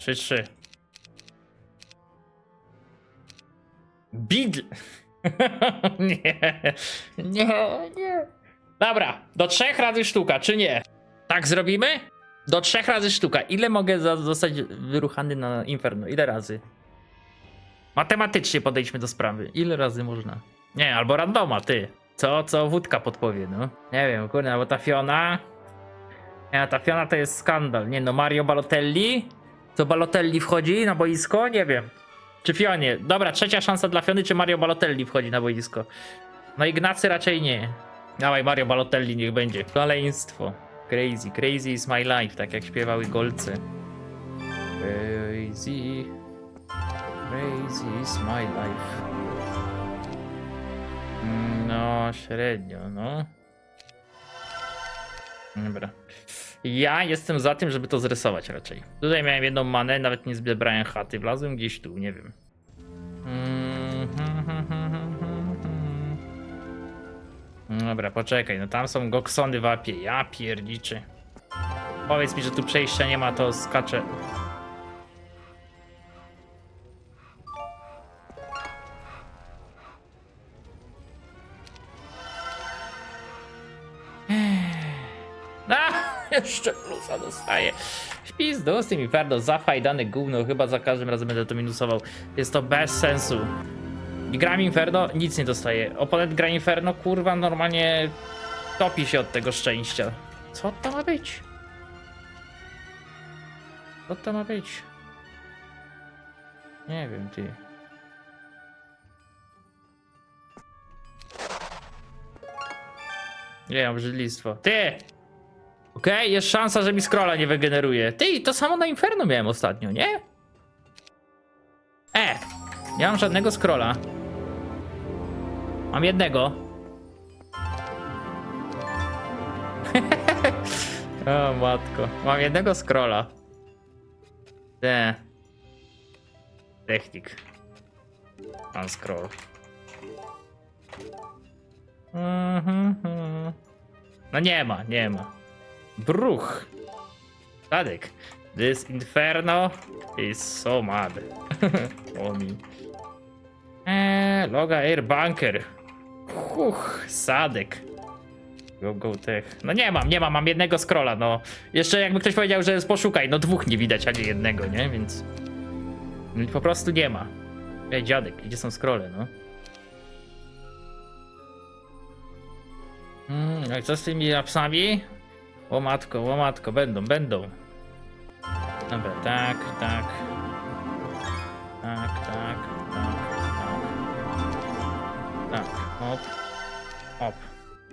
3-3. Bidl. nie, nie, nie. Dobra, do trzech razy sztuka, czy nie? Tak zrobimy? Do trzech razy sztuka. Ile mogę zostać wyruchany na Inferno? Ile razy? Matematycznie podejdźmy do sprawy. Ile razy można? Nie, albo randoma, ty. Co, co wódka podpowie, no. Nie wiem, kurde, bo ta Fiona... Nie, ta Fiona to jest skandal. Nie no, Mario Balotelli? To Balotelli wchodzi na boisko? Nie wiem. Czy Fionie? Dobra, trzecia szansa dla Fiony, czy Mario Balotelli wchodzi na boisko? No Ignacy raczej nie. Dawaj, Mario Balotelli niech będzie. Szaleństwo. Crazy, crazy is my life, tak jak śpiewały Golcy. Crazy, crazy is my life. Mm, No, średnio, no. Dobra. Ja jestem za tym, żeby to zrysować raczej. Tutaj miałem jedną manę, nawet nie zebrałem chaty. Wlazłem gdzieś tu, nie wiem. Dobra, poczekaj, no tam są goksony w apie. Ja pierdziczy. Powiedz mi, że tu przejścia nie ma, to skaczę. Jeszcze plusa dostaję. Śpizdu z tym Inferno, zafajdane gówno, chyba za każdym razem będę to minusował. Jest to bez sensu. Gram Inferno, nic nie dostaje. Oponent gra Inferno, kurwa, normalnie topi się od tego szczęścia. Co to ma być? Co to ma być? Nie wiem, ty. Nie, obrzydlistwo. Ty! Okej, jest szansa, że mi scrolla nie wygeneruje. Ty, to samo na Inferno miałem ostatnio, nie? E! Nie mam żadnego scrolla. Mam jednego. o matko. Mam jednego scrolla. Te. Technik. Mam scroll. Mhm, mhm. No nie ma, nie ma. Bruch. Tadek. This inferno is so mad. Oni. Eee, loga air bunker. Huch, sadek. Go, go tech. No nie mam, nie mam, mam jednego scrolla, no. Jeszcze jakby ktoś powiedział, że poszukaj, no dwóch nie widać, a nie jednego, nie? Więc... No Po prostu nie ma. Ej, dziadek, gdzie są scrolle, no? Mm, no i co z tymi apsami? O matko, o matko, będą, będą. Dobra, tak, tak. Tak, tak, tak, tak. Tak, hop, hop.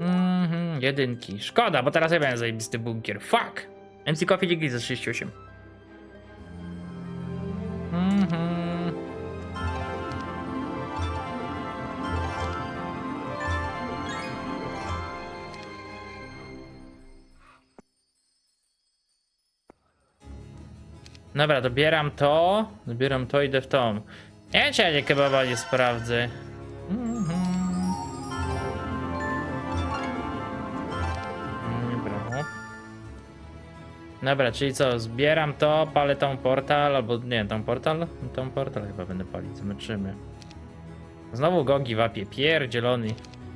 Mhm, jedynki. Szkoda, bo teraz ja miałem zajebisty bunkier. Fuck! MC Coffee League za 38. Mhm. Dobra, dobieram to. Dobieram to, idę w tą. Nie wiem, czy ja nie kebaba nie sprawdzę. Mhm. Dobra. Dobra, czyli co, zbieram to, palę tą portal, albo nie, tą portal? Tą portal chyba będę palić, zobaczymy. Znowu gogi łapie, pierdzielony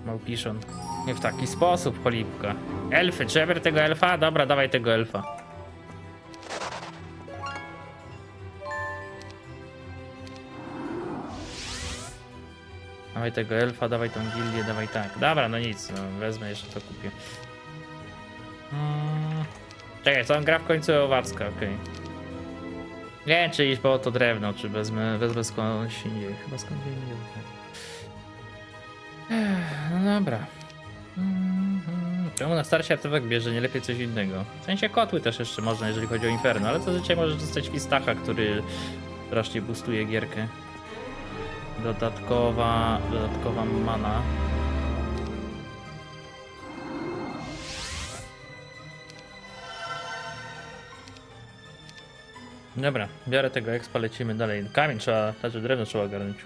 małpiszon. Nie w taki sposób, cholipka. Elfy, biorę tego elfa? Dobra, dawaj tego elfa. Dawaj tego elfa, dawaj tą gildię, dawaj tak. Dobra, no nic, no, wezmę jeszcze to kupię. Hmm. Czekaj, co on gra w końcu owacka, okej. Nie wiem, czy iść po to drewno, czy wezmę, wezmę skądś indziej. Chyba skądś indziej. No dobra. Mhm. Czemu na starcie artefakt bierze nie lepiej coś innego? W sensie kotły też jeszcze można, jeżeli chodzi o Inferno, ale zazwyczaj możesz dostać Fistacha, który strasznie boostuje gierkę. Dodatkowa, dodatkowa mana. Dobra, biorę tego expa, lecimy dalej. Kamień trzeba, znaczy drewno trzeba ogarnąć.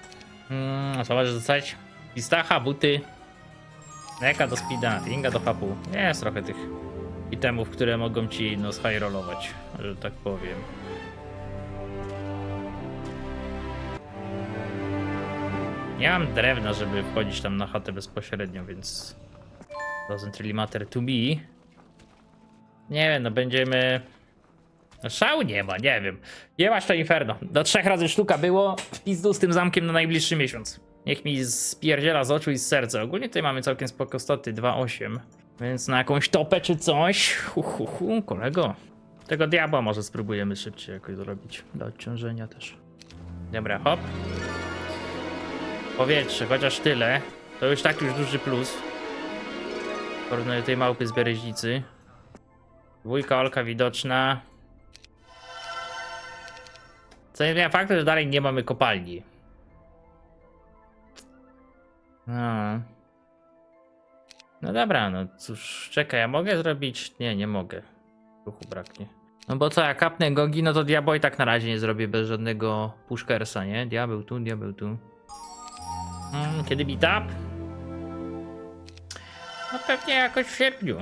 Mm, a co możesz dostać? Pistacha, buty. Neka do speeda, ringa do hapu. Jest trochę tych itemów, które mogą ci no zhajrolować, że tak powiem. Nie mam drewna, żeby wchodzić tam na chatę bezpośrednio, więc... Doesn't really matter to me. Nie wiem, no będziemy... No szału nie ma, nie wiem. Jebać to inferno. Do trzech razy sztuka było w pizdu z tym zamkiem na najbliższy miesiąc. Niech mi spierdziela z oczu i z serca. Ogólnie tutaj mamy całkiem spoko stoty, 2,8. Więc na jakąś topę czy coś. Hu, hu, hu, kolego. Tego diabła może spróbujemy szybciej jakoś zrobić. Dla odciążenia też. Dobra, hop. Powietrze, chociaż tyle. To już tak już duży plus. Porównuję tej małpy z bereźnicy. Dwójka olka widoczna. Co nie zmienia faktu, że dalej nie mamy kopalni. No. No dobra, no cóż, czekaj, ja mogę zrobić... Nie, nie mogę. Ruchu braknie. No bo co, jak kapnę gogi, no to diabła i tak na razie nie zrobię bez żadnego pushkersa, nie? Diabeł tu, diabeł tu. Mm, kiedy meetup? No pewnie jakoś w sierpniu.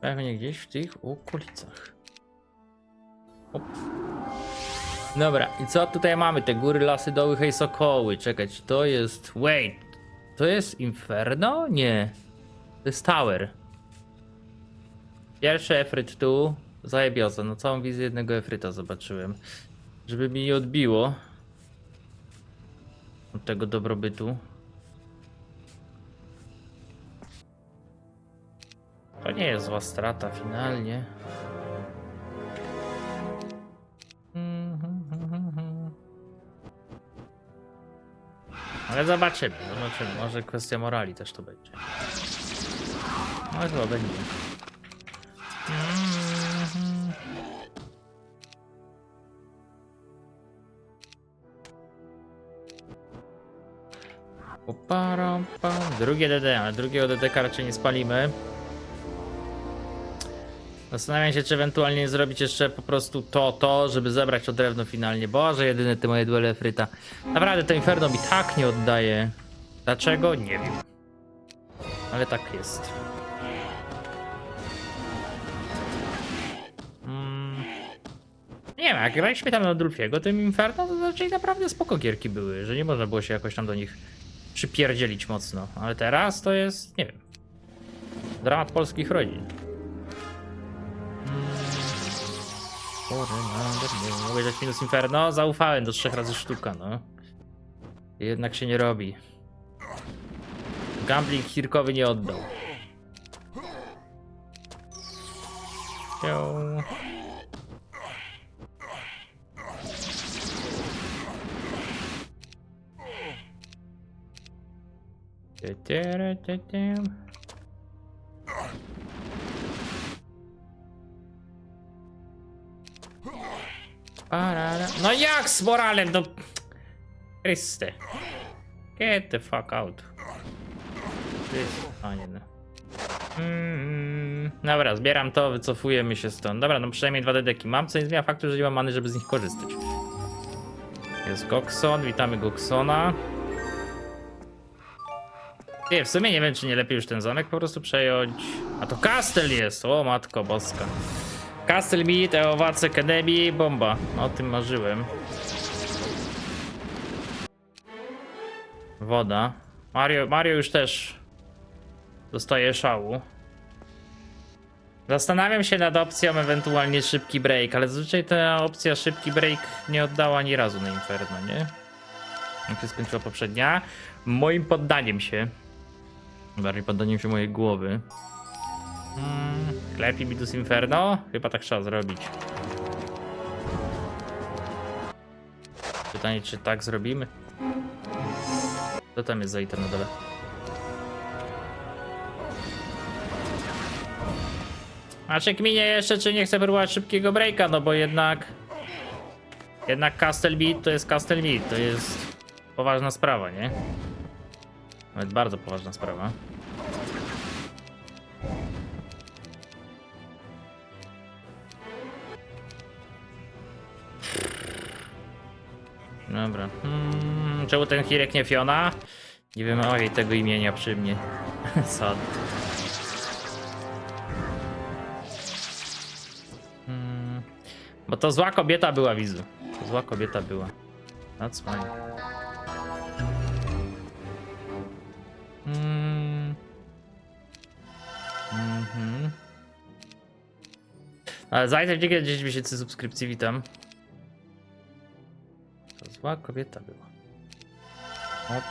Pewnie gdzieś w tych okolicach. Hop. Dobra, i co tutaj mamy? Te góry, lasy, doły, hej, sokoły. Czekaj, czy to jest... Wait. To jest Inferno? Nie. To jest Tower. Pierwszy efryt tu. Zajebioza. No całą wizję jednego efryta zobaczyłem. Żeby mi nie odbiło. Od tego dobrobytu. To nie jest zła strata finalnie. Ale zobaczymy, zobaczymy. Może kwestia morali też to będzie. No chyba będzie. Poparam, pam. Drugie DD, ale drugiego DD raczej nie spalimy. Zastanawiam się, czy ewentualnie nie zrobić jeszcze po prostu to, to, żeby zebrać to drewno finalnie. Boże, jedyne te moje duele fryta. Naprawdę to Inferno mi tak nie oddaje. Dlaczego? Nie wiem. Ale tak jest. Mm. Nie wiem, jak graliśmy tam na Dulfiego, tym Inferno, to raczej naprawdę spoko gierki były, że nie można było się jakoś tam do nich przypierdzielić mocno. Ale teraz to jest, nie wiem, dramat polskich rodzin. Nie mogę dać minus Inferno? Zaufałem do trzech razy sztuka, no. Jednak się nie robi. Gambling kirkowy nie oddał. No jak z moralem, no... Chryste. Get the fuck out. A nie no. Mm, dobra, zbieram to, wycofujemy się stąd. Dobra, no przynajmniej dwa dedeki mam, co nie zmienia faktu, że nie mam many, żeby z nich korzystać. Jest Gokson, witamy Goksona. Nie, w sumie nie wiem, czy nie lepiej już ten zamek po prostu przejąć. A to kastel jest, o matko boska. Castle Meat, Eowac Academy, bomba. O tym marzyłem. Woda. Mario, Mario już też dostaje szału. Zastanawiam się nad opcją ewentualnie szybki break, ale zazwyczaj ta opcja szybki break nie oddała ani razu na Inferno, nie? Jak się skończyła poprzednia. Moim poddaniem się. Bardziej poddaniem się mojej głowy. Hmm, Klepi Midus Inferno? Chyba tak trzeba zrobić. Pytanie, czy tak zrobimy? Co tam jest za item na dole? Znaczy kminie jeszcze, czy nie chcę próbować szybkiego breaka, no bo jednak... Jednak Castle Beat to jest Castle Beat, to jest poważna sprawa, nie? Nawet bardzo poważna sprawa. Dobra. Hmm, czemu ten Hirek nie Fiona? Nie wymawiaj tego imienia przy mnie. Sad. Hmm, bo to zła kobieta była, Wizu. To zła kobieta była. That's fine. Ale zajdę dzięki 10 miesięcy subskrypcji, witam. To zła kobieta była. Hop,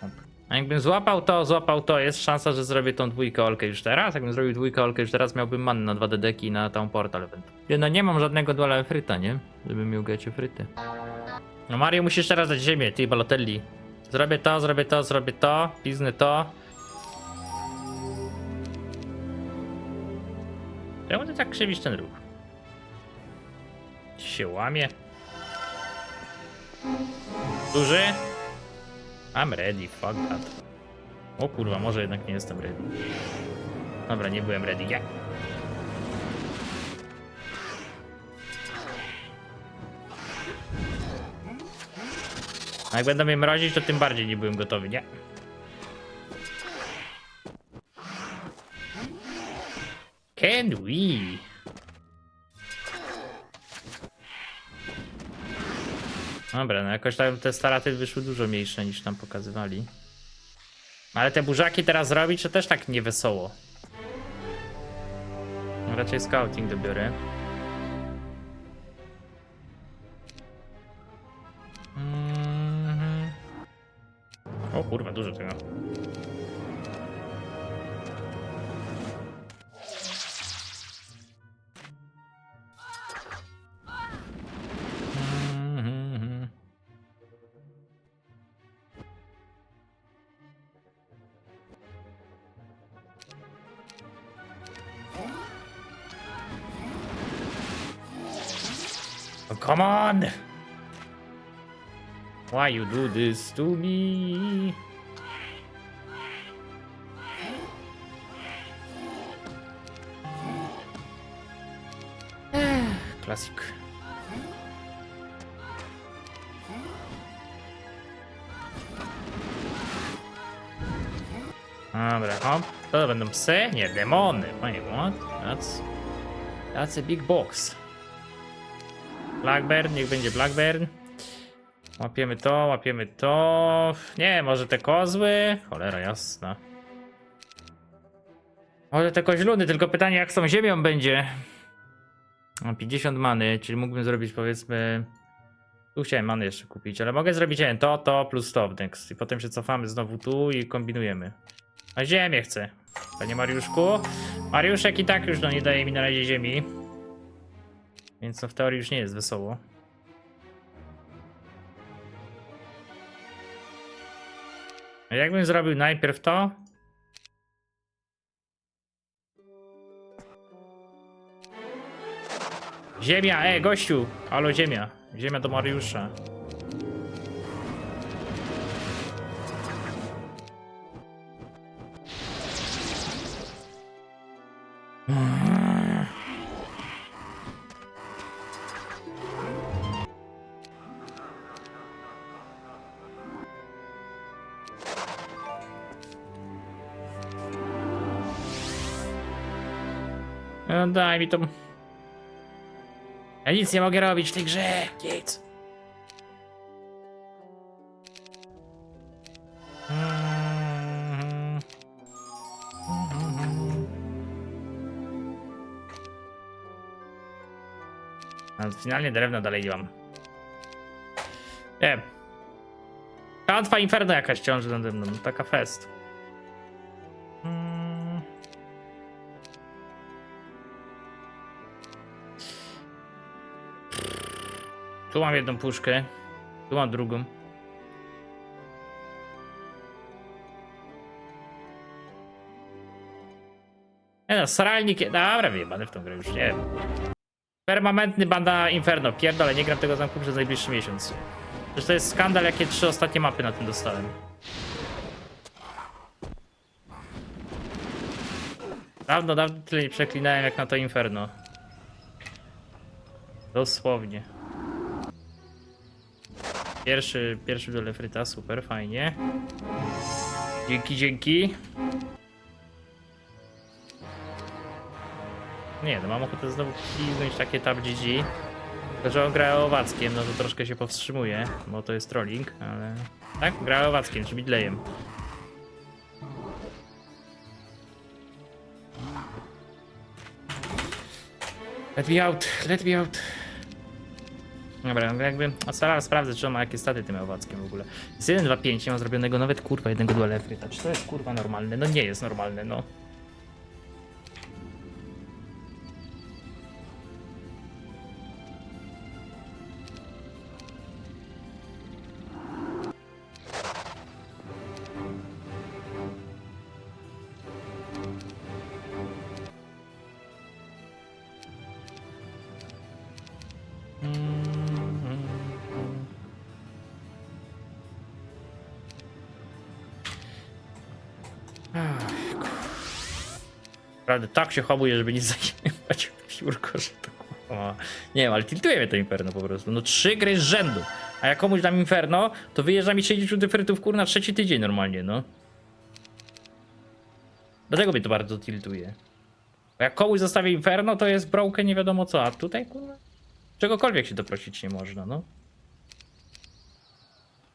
hop. A jakbym złapał to, złapał to, jest szansa, że zrobię tą dwójkę olkę już teraz. Jakbym zrobił dwójkę olkę już teraz, miałbym man na 2 deki na tą portal event. No nie mam żadnego duala fryta, nie? Żebym miał gecie fryty. No Mario, musisz teraz dać ziemię, ty Balotelli. Zrobię to, zrobię to, zrobię to, piznę to. Czemu ty tak krzywisz ten ruch? Się łamie. Duży? I'm ready, fuck that. O kurwa, może jednak nie jestem ready. Dobra, nie byłem ready. Ja. A jak będą mnie mrozić, to tym bardziej nie byłem gotowy, nie? Can we? Dobra, no jakoś tam te staraty wyszły dużo mniejsze niż tam pokazywali. Ale te burzaki teraz robić to też tak niewesoło. Raczej scouting dobiorę. Mhm. O kurwa, dużo tego. Come on! Why you do this to me? Klasik. Dobra, hop. To będą psy? Nie, demony. Wait, what? That's... That's a big box. Blackburn, niech będzie Blackburn. Łapiemy to, łapiemy to. Nie, może te kozły? Cholera jasna. Może te koźluny, tylko pytanie jak z tą ziemią będzie. Mam 50 many, czyli mógłbym zrobić powiedzmy... Tu chciałem many jeszcze kupić, ale mogę zrobić nie, to, to plus to next. I potem się cofamy znowu tu i kombinujemy. A ziemię chcę. Panie Mariuszku? Mariuszek i tak już no, nie daje mi na razie ziemi. Więc w teorii już nie jest wesoło. A jakbym zrobił najpierw to? Ziemia, e, gościu! Halo, ziemia. Ziemia do Mariusza. No daj mi to. Ja nic nie mogę robić w tej grze. Nic. Mhm. Finalnie drewno dalej nie mam. Nie. Klątwa Inferno jakaś ciąży nade mną. Taka fest. Tu mam jedną puszkę. Tu mam drugą. Nie no, saralnik... Dobra, wyjebany w tą grę już, nie wiem. Permanentny banda Inferno. Pierdolę, nie gram tego zamku przez najbliższy miesiąc. Przecież to jest skandal, jakie trzy ostatnie mapy na tym dostałem. Dawno, dawno tyle nie przeklinałem jak na to Inferno. Dosłownie. Pierwszy, pierwszy do Lefryta, super, fajnie. Dzięki, dzięki. Nie, no mam ochotę znowu kliknąć takie tab GG. Tylko, że on gra Owackiem, no to troszkę się powstrzymuje, bo to jest trolling, ale... Tak, gra Owackiem, czy Midleyem. Let me out, let me out. Dobra, no jakby starałem sprawdzę, czy on ma jakie staty tym owackiem w ogóle. Jest 1, 2, 5, nie ma zrobionego nawet kurwa jednego dual efryta. Czy to jest kurwa normalne? No nie jest normalne, no. Prawda, tak się hamuje, żeby nie zajmować piórko, że to kurwa. Nie wiem, ale tiltuje mnie to Inferno po prostu. No trzy gry z rzędu. A jak komuś dam Inferno, to wyjeżdża mi 60 efrytów kur na trzeci tydzień normalnie, no. Dlatego mnie to bardzo tiltuje. Bo jak komuś zostawię Inferno, to jest broken nie wiadomo co, a tutaj kurwa? Czegokolwiek się doprosić nie można, no.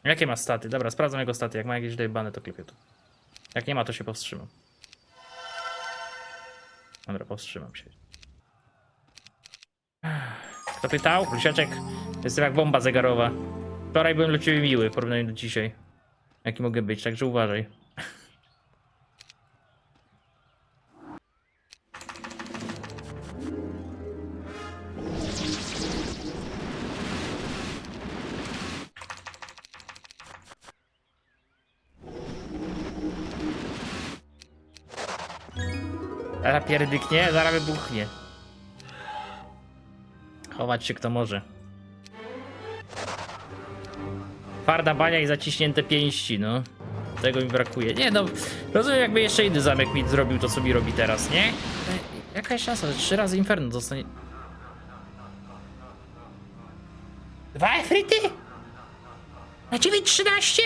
Jakie ma staty? Dobra, sprawdzam jego staty. Jak ma jakieś dojebane, to klepię tu. Jak nie ma, to się powstrzymam. Dobra, powstrzymam się. Kto pytał? Lusiaczek, jestem jak bomba zegarowa. Wczoraj byłem dla ciebie miły porównaniu do dzisiaj. Jaki mogę być, także uważaj. Zaraz pierdyknie, zaraz wybuchnie. Chować się kto może. Twarda bania i zaciśnięte pięści, no. Tego mi brakuje. Nie no, rozumiem jakby jeszcze inny zamek mi zrobił to, co mi robi teraz, nie? Jaka jest szansa, że trzy razy Inferno dostanie... Dwa efryty? Na 9.13?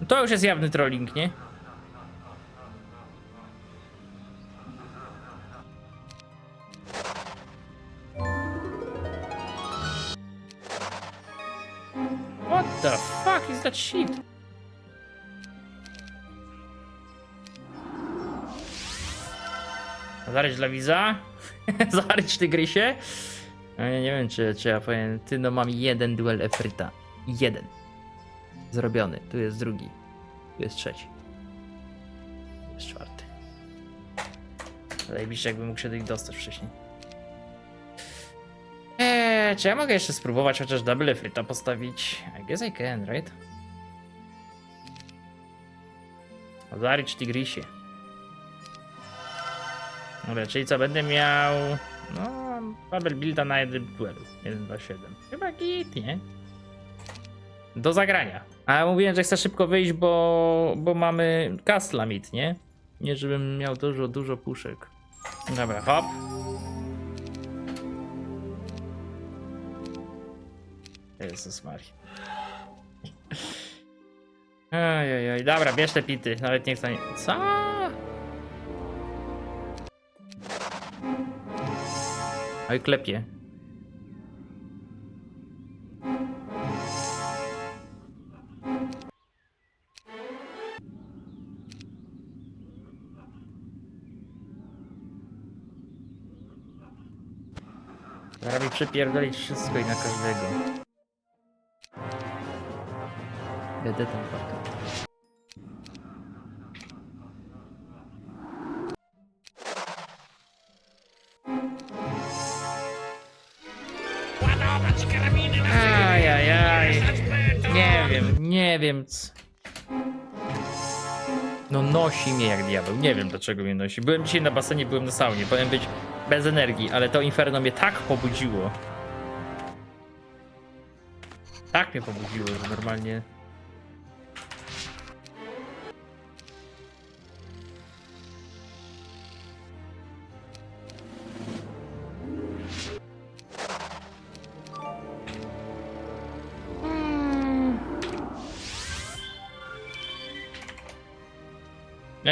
No To już jest jawny trolling, nie? The fuck is that shit? Zaryć dla widza? Zaryć tygrysie? No ja nie wiem, czy, czy ja powiem. Ty no mam jeden duel efryta. Jeden. Zrobiony. Tu jest drugi. Tu jest trzeci. Tu jest czwarty. Zajebiście jakbym mógł się do nich dostać wcześniej. Czy ja mogę jeszcze spróbować chociaż double frita postawić? I guess I can, right? Zarić Tigrisie. Dobra, czyli co, będę miał... No, Babel Builda na jeden duelu. 1, 2, 7. Chyba git, nie? Do zagrania. A mówiłem, że chcę szybko wyjść, bo, bo mamy Castle Meet, nie? Nie, żebym miał dużo, dużo puszek. Dobra, hop. Jezus Maria. Ojej, dobra, bierz te pity, nawet nie chcę... Co? Oj, klepie. Zaraz mi przypierdolić wszystko i na każdego. Będę tam patrzył. Ajajaj. Nie wiem, nie wiem. c- No nosi mnie jak diabeł. Nie wiem dlaczego mnie nosi. Byłem dzisiaj na basenie, byłem na saunie. Powinien być bez energii, ale to inferno mnie tak pobudziło. Tak mnie pobudziło, że normalnie.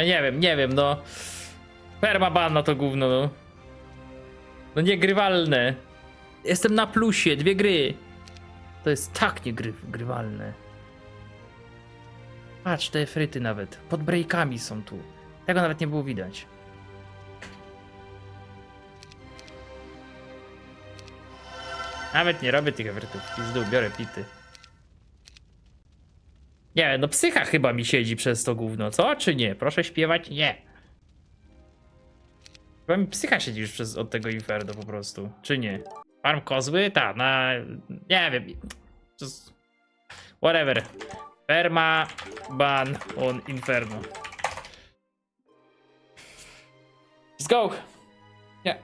nie wiem, nie wiem, no. Permaban na to gówno, no. No niegrywalne. Jestem na plusie, dwie gry. To jest tak niegrywalne. Niegry Patrz, te fryty nawet. Pod breakami są tu. Tego nawet nie było widać. Nawet nie robię tych efrytów. Pizdu, biorę pity. Nie wiem, no psycha chyba mi siedzi przez to gówno, co? Czy nie? Proszę śpiewać? Nie. Chyba mi psycha siedzi już przez, od tego Inferno po prostu. Czy nie? Farm kozły? Ta, na... Nie wiem. Just... Whatever. Perma ban on Inferno. Let's go! Nie.